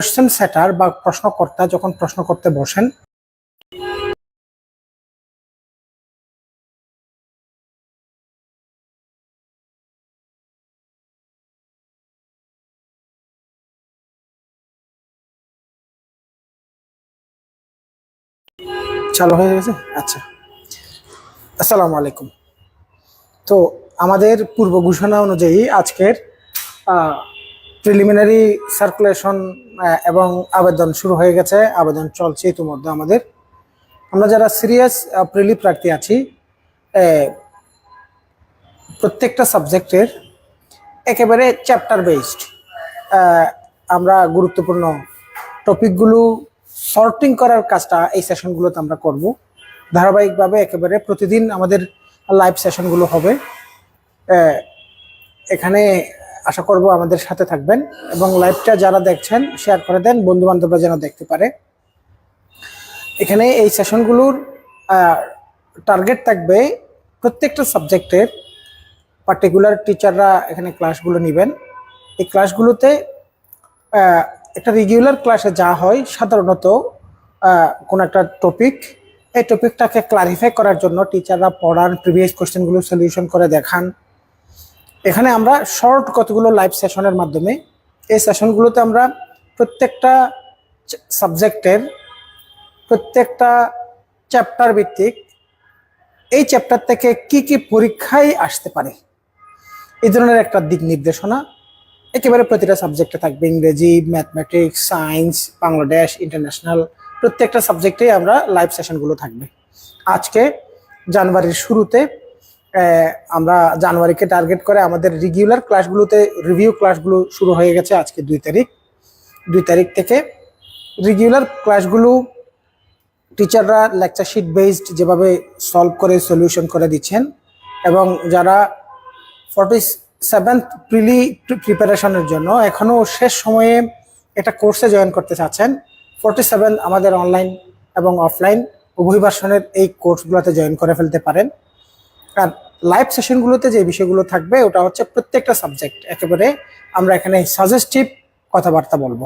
Question সেটার বা প্রশ্নকর্তা যখন প্রশ্ন করতে বসেন, চালু হয়ে গেছে? আচ্ছা। আসসালামু আলাইকুম। তো আমাদের পূর্ব ঘোষণা অনুযায়ী আজকের প্রিলিমিনারি সার্কুলেশন এবং আবেদন শুরু হয়ে গেছে। আবেদন চলছে ইতিমধ্যে আমাদের। আমরা যারা সিরিয়াস প্রিলি প্রার্থী আছি প্রত্যেকটা সাবজেক্টের একেবারে চ্যাপ্টার বেসড আমরা গুরুত্বপূর্ণ টপিকগুলো সর্টিং করার কাজটা এই সেশনগুলোতে আমরা করব। ধারাবাহিকভাবে একেবারে প্রতিদিন আমাদের লাইভ সেশনগুলো হবে। এখানে আশা করব আমাদের সাথে থাকবেন এবং লাইভটা যারা দেখছেন শেয়ার করে দেন বন্ধু বান্ধবরা যেন দেখতে পারে। এখানে এই সেশনগুলোর টার্গেট থাকবে প্রত্যেকটা সাবজেক্টের পার্টিকুলার টিচাররা এখানে ক্লাসগুলো নেবেন। এই ক্লাসগুলোতে একটা রেগুলার ক্লাসে যা হয় সাধারণত কোনো একটা টপিক এই টপিকটাকে ক্লারিফাই করার জন্য টিচাররা পড়ান প্রিভিয়াস কোশ্চেনগুলো সলিউশন করে দেখান। এখানে আমরা শর্ট কতগুলো লাইভ সেশনের মাধ্যমে এই সেশনগুলোতে আমরা প্রত্যেকটা সাবজেক্টের প্রত্যেকটা চ্যাপ্টার ভিত্তিক এই চ্যাপ্টার থেকে কি কি পরীক্ষায় আসতে পারে? এই ধরনের একটা দিক নির্দেশনা। একেবারে প্রতিটা সাবজেক্টে থাকবে ইংরেজি ম্যাথমেটিক্স সায়েন্স বাংলাদেশ ইন্টারন্যাশনাল প্রত্যেকটা সাবজেক্টেই আমরা লাইভ সেশনগুলো থাকবে। আজকে জানুয়ারির শুরুতে আমরা জানুয়ারিকে টার্গেট করে আমাদের রেগুলার ক্লাসগুলোতে রিভিউ ক্লাসগুলো শুরু হয়ে গেছে আজকে দুই তারিখ। দুই তারিখ থেকে রেগুলার ক্লাসগুলো টিচাররা লেকচার শিট বেসড যেভাবে সলভ করে সলিউশন করে দিচ্ছেন এবং যারা ফর্টি সেভেন্থ প্রিলি প্রিপারেশনের জন্য এখনও শেষ সময়ে একটা কোর্সে জয়েন করতে চাচ্ছেন ফর্টি সেভেন আমাদের অনলাইন এবং অফলাইন উভয় ভার্সনের এই কোর্সগুলোতে জয়েন করে ফেলতে পারেন। আর লাইভ সেশনগুলোতে যে বিষয়গুলো থাকবে, ওটা হচ্ছে প্রত্যেকটা সাবজেক্ট একেবারে আমরা এখানে সাজেস্টিভ কথাবার্তা বলব।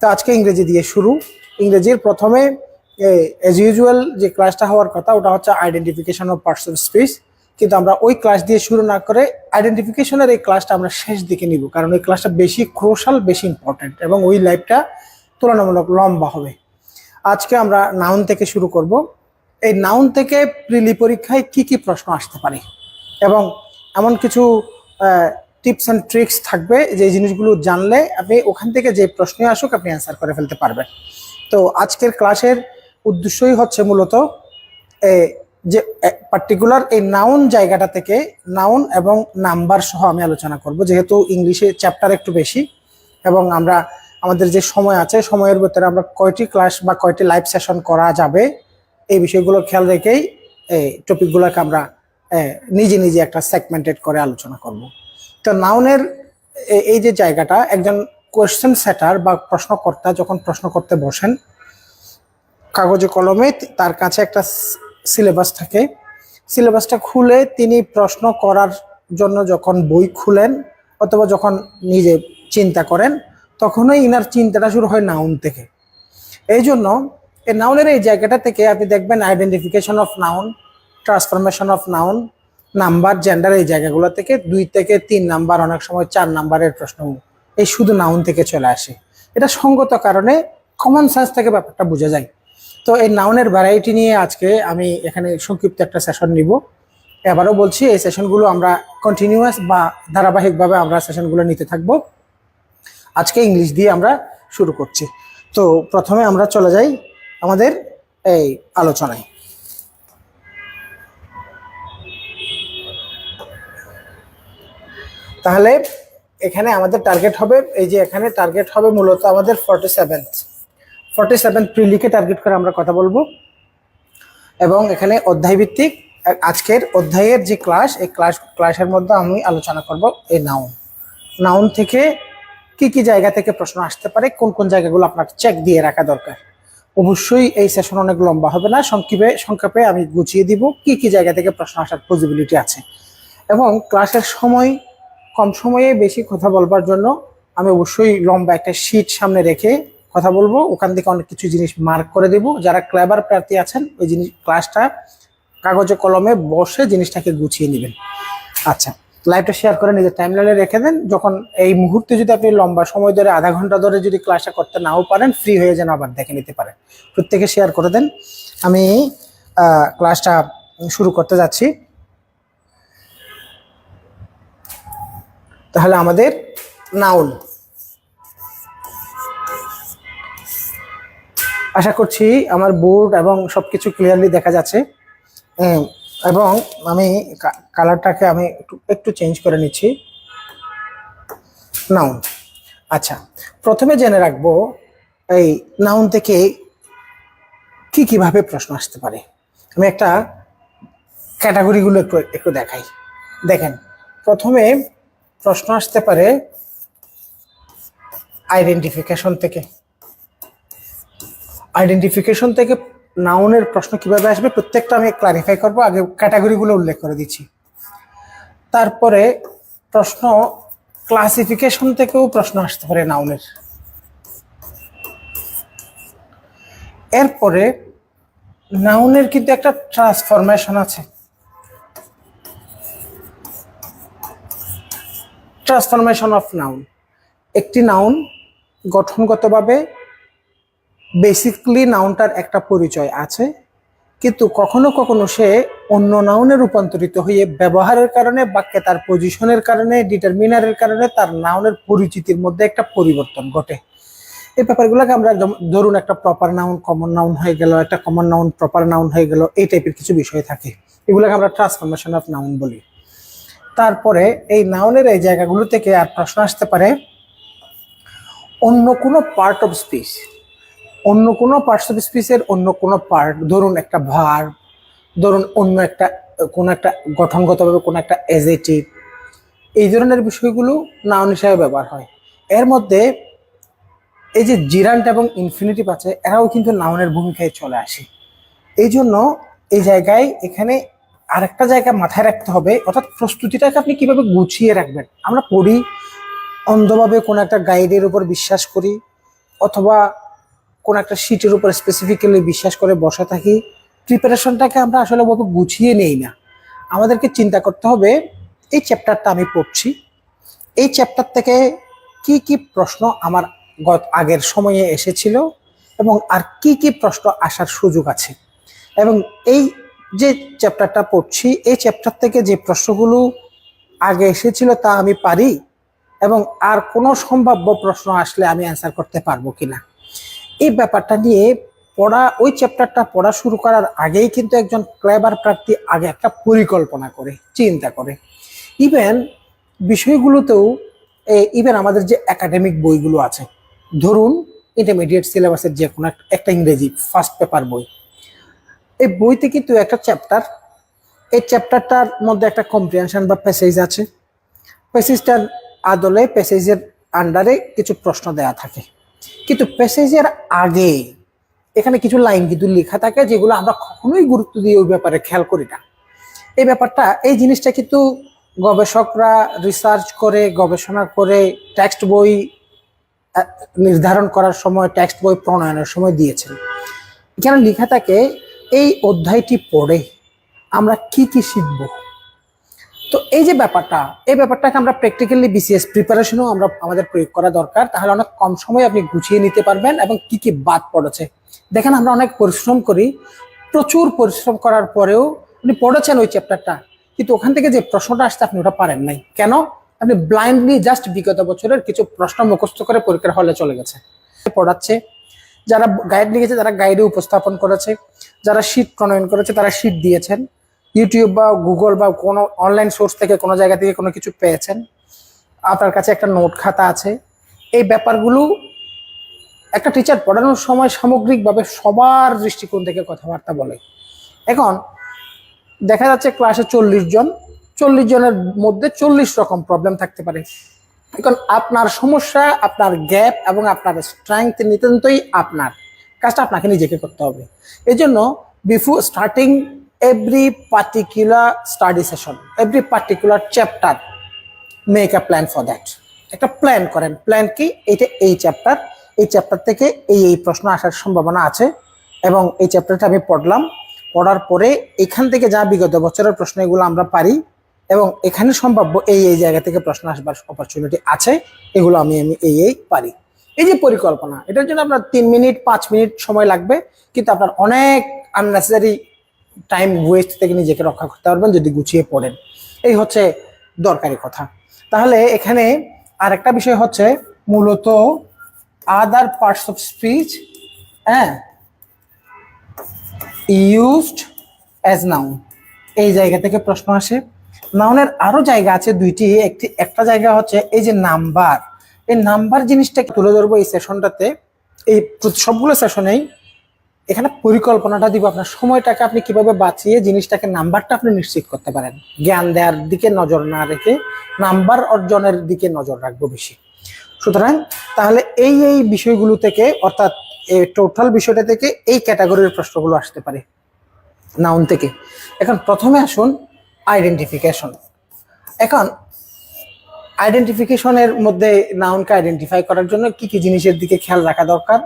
তো আজকে ইংরেজি দিয়ে শুরু। ইংরেজির প্রথমে এজ ইউজুয়াল যে ক্লাসটা হওয়ার কথা, ওটা হচ্ছে আইডেন্টিফিকেশন অফ পার্সন স্পিচ কিন্তু আমরা ওই ক্লাস দিয়ে শুরু না করে আইডেন্টিফিকেশনের এই ক্লাসটা আমরা শেষ দিকে নিব। কারণ ওই ক্লাসটা বেশি ক্রোশাল বেশি ইম্পর্ট্যান্ট এবং ওই লাইভটা তুলনামূলক লম্বা হবে। আজকে আমরা নাউন থেকে শুরু করব। এই নাউন থেকে প্রিলি পরীক্ষায় কি কি প্রশ্ন আসতে পারে? এবং এমন কিছু টিপস অ্যান্ড ট্রিক্স থাকবে যে জিনিসগুলো জানলে আপনি ওখান থেকে যে প্রশ্নই আসুক আপনি অ্যান্সার করে ফেলতে পারবেন। তো আজকের ক্লাসের উদ্দেশ্যই হচ্ছে মূলত যে পার্টিকুলার এই নাউন জায়গাটা থেকে নাউন এবং নাম্বার সহ আমি আলোচনা করব, যেহেতু ইংলিশে চ্যাপ্টার একটু বেশি এবং আমরা, আমাদের যে সময় আছে, সময়ের ভেতরে আমরা কয়টি ক্লাস বা কয়টি লাইভ সেশন করা যাবে, এই বিষয়গুলো খেয়াল রেখেই এই টপিকগুলোকে আমরা নিজে নিজে একটা সেগমেন্টেড করে আলোচনা করব। তো নাউনের এই যে জায়গাটা, একজন কোয়েশ্চেন সেটার বা প্রশ্নকর্তা যখন প্রশ্ন করতে বসেন, কাগজে কলমে তার কাছে একটা সিলেবাস থাকে। সিলেবাসটা খুলে তিনি প্রশ্ন করার জন্য যখন বই খুলেন অথবা যখন নিজে চিন্তা করেন, তখনই ইনার চিন্তাটা শুরু হয় নাউন থেকে। এই জন্য এই নাউনের এই জায়গাটা থেকে আপনি দেখবেন identification of noun transformation of noun, number, gender এই জায়গাগুলো থেকে দুই থেকে তিন নাম্বার, অনেক সময় চার নাম্বারের প্রশ্ন এই শুধু নাউন থেকে চলে আসে। এটা সঙ্গত কারণে কমন সেন্স থেকে ব্যাপারটা বোঝা যায়। তো এই নাউনের ভ্যারাইটি নিয়ে আজকে আমি এখানে সংক্ষিপ্ত একটা সেশন নিব। এবারও বলছি, এই সেশনগুলো আমরা কন্টিনিউয়াস বা ধারাবাহিকভাবে আমরা সেশনগুলো নিতে থাকব। আজকে ইংলিশ দিয়ে আমরা শুরু করছি। তো প্রথমে আমরা চলে যাই আমাদের এই আলোচনায়। তাহলে এখানে আমাদের টার্গেট হবে, এই যে এখানে টার্গেট হবে মূলত আমাদের ফর্টি সেভেন্থ ফর্টি সেভেন প্রিলিকে টার্গেট করে আমরা কথা বলব। এবং এখানে অধ্যায় ভিত্তিক, আজকের অধ্যায়ের যে ক্লাস এই ক্লাস ক্লাসের মধ্যে আমি আলোচনা করব এই নাউন নাউন থেকে কি কি জায়গা থেকে প্রশ্ন আসতে পারে, কোন কোন জায়গাগুলো আপনার চেক দিয়ে রাখা দরকার। অবশ্যই এই সেশন অনেক লম্বা হবে না, সংক্ষেপে সংক্ষেপে আমি গুছিয়ে দিব কি কি জায়গা থেকে প্রশ্ন আসার পসিবিলিটি আছে। এবং ক্লাসের সময় কম সময়ে বেশি কথা বলবার জন্য আমি অবশ্যই লম্বা একটা শীট সামনে রেখে কথা বলব। ওখান থেকে অনেক কিছু জিনিস মার্ক করে দেব। যারা ক্লেবার প্রার্থী আছেন, ওই জিনিস ক্লাসটা কাগজে কলমে বসে জিনিসটাকে গুছিয়ে নেবেন। আচ্ছা লাইভটা শেয়ার করে নিজের টাইমলাইনে রেখে দেন। যখন এই মুহূর্তে যদি আপনি লম্বা সময় ধরে, আধা ঘণ্টা ধরে যদি ক্লাসটা করতে নাও পারেন ফ্রি হয়ে যেন আবার দেখে নিতে পারেন। প্রত্যেকে শেয়ার করে দেন। আমি ক্লাসটা শুরু করতে যাচ্ছি। তাহলে আমাদের নাউন আশা করছি আমার বোর্ড এবং সব কিছু ক্লিয়ারলি দেখা যাচ্ছে। এবং আমি কালারটাকে আমি একটু একটু চেঞ্জ করে নিচ্ছি। নাউন আচ্ছা প্রথমে জেনে রাখব এই নাউন থেকে কি কীভাবে প্রশ্ন আসতে পারে। আমি একটা ক্যাটাগরিগুলো একটু একটু দেখাই। দেখেন, প্রথমে প্রশ্ন আসতে পারে আইডেন্টিফিকেশন থেকে। আইডেন্টিফিকেশন থেকে নাউনের প্রশ্ন কীভাবে আসবে প্রত্যেকটা আমি ক্লারিফাই করব, আগে ক্যাটাগরিগুলো উল্লেখ করে দিচ্ছি। তারপরে প্রশ্ন ক্লাসিফিকেশন থেকেও প্রশ্ন আসতে পারে নাউনের এরপরে নাউনের কিন্তু একটা ট্রান্সফরমেশন আছে। ট্রান্সফরমেশন অফ নাউন একটি নাউন গঠনগতভাবে বেসিকলি নাউনটার একটা পরিচয় আছে, কিন্তু কখনো কখনো সে অন্য নাউনে রূপান্তরিত হয়ে ব্যবহারের কারণে বাক্যে তার পজিশনের কারণে ডিটারমিনারের কারণে তার নাউনের পরিচিতির মধ্যে একটা পরিবর্তন ঘটে। এই ব্যাপারগুলোকে আমরা ধরুন একটা প্রপার নাউন কমন নাউন হয়ে গেল, একটা কমন নাউন প্রপার নাউন হয়ে গেল, এই টাইপের কিছু বিষয় থাকে। এগুলোকে আমরা ট্রান্সফরমেশন অফ নাউন বলি। তারপরে এই নাউনের এই জায়গাগুলো থেকে আর প্রশ্ন আসতে পারে, অন্য কোনো পার্ট অফ স্পিচ অন্য কোনো পার্টস অফ স্পিচের অন্য কোনো পার্ট ধরুন একটা ভার ধরুন অন্য একটা, কোনো একটা গঠনগতভাবে কোনো একটা এজেটিভ এই ধরনের বিষয়গুলো নাউন হিসাবে ব্যবহার হয়। এর মধ্যে এই যে জিরান্ট এবং ইনফিনিটিভ আছে, এরাও কিন্তু নাউনের ভূমিকায় চলে আসে। এই জন্য এই জায়গায় এখানে আরেকটা জায়গা মাথায় রাখতে হবে, অর্থাৎ প্রস্তুতিটাকে আপনি কীভাবে গুছিয়ে রাখবেন? আমরা পড়ি, অন্ধভাবে কোনো একটা গাইডের উপর বিশ্বাস করি, অথবা কোন একটা সিটের উপর স্পেসিফিক্যালি বিশ্বাস করে বসে থাকি। প্রিপারেশনটাকে আমরা আসলে ওভাবে গুছিয়ে নেই না। আমাদেরকে চিন্তা করতে হবে, এই চ্যাপ্টারটা আমি পড়ছি। এই চ্যাপ্টার থেকে কি কি প্রশ্ন আমার গত আগের সময়ে এসেছিল এবং আর কি কি প্রশ্ন আসার সুযোগ আছে? এবং এই যে চ্যাপ্টারটা পড়ছি, এই চ্যাপ্টার থেকে যে প্রশ্নগুলো আগে এসেছিল তা আমি পারি এবং আর কোনো সম্ভাব্য প্রশ্ন আসলে আমি অ্যান্সার করতে পারব কিনা। এই ব্যাপারটা নিয়ে পড়া, ওই চ্যাপ্টারটা পড়া শুরু করার আগেই কিন্তু একজন ক্লেবার প্রার্থী আগে একটা পরিকল্পনা করে, চিন্তা করে। ইভেন বিষয়গুলোতেও ইভেন আমাদের যে একাডেমিক বইগুলো আছে, ধরুন ইন্টারমিডিয়েট সিলেবাসের যে কোনো একটা ইংরেজি ফার্স্ট পেপার বই এই বইতে কিন্তু একটা চ্যাপ্টার এই চ্যাপ্টারটার মধ্যে একটা কম্প্রিহেনশন বা প্যাসেজ আছে। প্যাসেজটার আদলে প্যাসেজের আন্ডারে কিছু প্রশ্ন দেয়া থাকে। কিন্তু প্যাসেজের আগে এখানে কিছু লাইন কিন্তু লেখা থাকে যেগুলো আমরা কখনোই গুরুত্ব দিয়ে ওই ব্যাপারে খেয়াল করি না। এই ব্যাপারটা, এই জিনিসটা কিন্তু গবেষকরা রিসার্চ করে, গবেষণা করে টেক্সট বই নির্ধারণ করার সময় টেক্সট বই প্রণয়নের সময় দিয়েছেন। এখানে লেখা থাকে এই অধ্যায়টি পড়ে আমরা কি কি শিখব? তো এই যে ব্যাপারটা, এই ব্যাপারটাকে আমরা প্র্যাকটিক্যালি বিসিএস প্রিপারেশনও আমরা আমাদের প্রয়োগ করা দরকার। তাহলে অনেক কম সময়ে আপনি গুছিয়ে নিতে পারবেন এবং কি কি বাদ পড়েছে। দেখেন আমরা অনেক পরিশ্রম করি, প্রচুর পরিশ্রম করার পরেও আপনি পড়েছেন ওই চ্যাপ্টারটা কিন্তু ওখান থেকে যে প্রশ্নটা আসতে আপনি ওটা পারেন নাই। কেন? আপনি ব্লাইন্ডলি জাস্ট বিগত বছরের কিছু প্রশ্ন মুখস্থ করে পরীক্ষার হলে চলে গেছে। পড়াচ্ছে যারা গাইড লিখেছে, তারা গাইডে উপস্থাপন করেছে। যারা শীট প্রণয়ন করেছে, তারা শীট দিয়েছেন। ইউটিউব বা গুগল বা কোনো অনলাইন সোর্স থেকে, কোনো জায়গা থেকে কোনো কিছু পেয়েছেন। আপনার কাছে একটা নোট খাতা আছে। এই ব্যাপারগুলো একটা টিচার পড়ানোর সময় সামগ্রিকভাবে সবার দৃষ্টিকোণ থেকে কথাবার্তা বলে। এখন দেখা যাচ্ছে ক্লাসে চল্লিশ জন। চল্লিশ জনের মধ্যে চল্লিশ রকম প্রবলেম থাকতে পারে। এখন আপনার সমস্যা, আপনার গ্যাপ এবং আপনার স্ট্রেংথ নিতান্তই আপনার। কাজটা আপনাকে নিজেকে করতে হবে। এই জন্য before starting every particular study session every particular chapter make a plan for that একটা প্ল্যান করেন। প্ল্যান কি? এটা এই চ্যাপ্টার এই চ্যাপ্টার থেকে এই এই প্রশ্ন আসার সম্ভাবনা আছে এবং এই চ্যাপ্টারটা আমি পড়লাম। পড়ার পরে এখান থেকে যা বিগত বছরের প্রশ্ন এগুলো আমরা পারি এবং এখানে সম্ভাব্য এই এই জায়গা থেকে প্রশ্ন আসবার অপরচুনিটি আছে, এগুলো আমি আমি এই এই পারি। এই যে পরিকল্পনা, এটার জন্য আপনার তিন মিনিট, পাঁচ মিনিট সময় লাগবে, কিন্তু আপনার অনেক আননেসেসারি টাইম ওয়েস্ট থেকে নিজেকে রক্ষা করতে পারবেন যদি গুছিয়ে পড়েন। এই হচ্ছে দরকারি কথা। তাহলে এখানে আরেকটা বিষয় হচ্ছে মূলত আদার পার্টস অফ স্পিচ হ্যাঁ ইউজড অ্যাজ নাউন এই জায়গা থেকে প্রশ্ন আসে। নাউনের আরও জায়গা আছে দুইটি, একটি, একটা জায়গা হচ্ছে এই যে নাম্বার। এই নাম্বার জিনিসটাকে তুলে ধরবো এই সেশনটাতে? এই সবগুলো সেশনেই এখানে পরিকল্পনাটা দিব আপনার সময়টাকে আপনি কীভাবে বাঁচিয়ে জিনিসটাকে, নাম্বারটা আপনি নিশ্চিত করতে পারেন। জ্ঞান দেওয়ার দিকে নজর না রেখে নাম্বার অর্জনের দিকে নজর রাখব বেশি। সুতরাং তাহলে এই এই বিষয়গুলো থেকে, অর্থাৎ এই টোটাল বিষয়টা থেকে এই ক্যাটাগরির প্রশ্নগুলো আসতে পারে। নাউন থেকে। এখন প্রথমে আসুন আইডেন্টিফিকেশন এখন আইডেন্টিফিকেশনের মধ্যে নাউনকে আইডেন্টিফাই করার জন্য কি কি জিনিসের দিকে খেয়াল রাখা দরকার?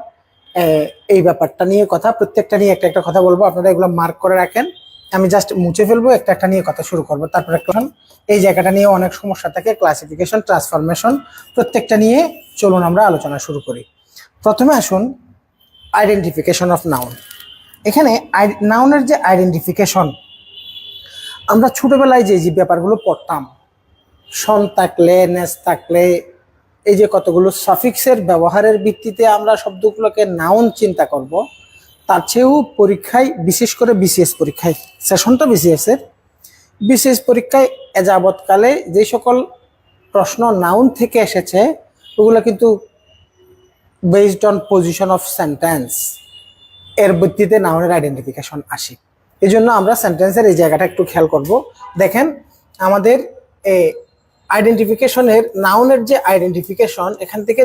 এই ব্যাপারটা নিয়ে কথা, প্রত্যেকটা নিয়ে একটা একটা কথা বলব। আপনারা এগুলো মার্ক করে রাখেন। আমি জাস্ট মুছে ফেলব, একটা একটা নিয়ে কথা শুরু করব। তারপর একটা এই জায়গাটা নিয়ে অনেক সমস্যা থাকে ক্লাসিফিকেশন ট্রান্সফরমেশন প্রত্যেকটা নিয়ে চলুন আমরা আলোচনা শুরু করি। প্রথমে আসুন আইডেন্টিফিকেশন অফ নাউন এখানে নাউনের যে আইডেন্টিফিকেশন আমরা ছোটবেলায় যে যে ব্যাপারগুলো পড়তাম, সন থাকলে, নেস থাকলে, এই যে কতগুলো সাফিক্সের ব্যবহারের ভিত্তিতে আমরা শব্দগুলোকে নাউন চিন্তা করব, তার চেয়েও পরীক্ষায়, বিশেষ করে বিসিএস পরীক্ষায় সেশনটা বিসিএস এর বিসিএস পরীক্ষায় এযাবৎকালে যে সকল প্রশ্ন নাউন থেকে এসেছে, ওগুলো কিন্তু based on position of sentence এর ভিত্তিতে নাউনের আইডেন্টিফিকেশন আসে। এই জন্য আমরা সেন্টেন্সের এই জায়গাটা একটু খেয়াল করব। দেখেন, আমাদের এ আইডেন্টিফিকেশনের নাউনের যে আইডেন্টিফিকেশন এখান থেকে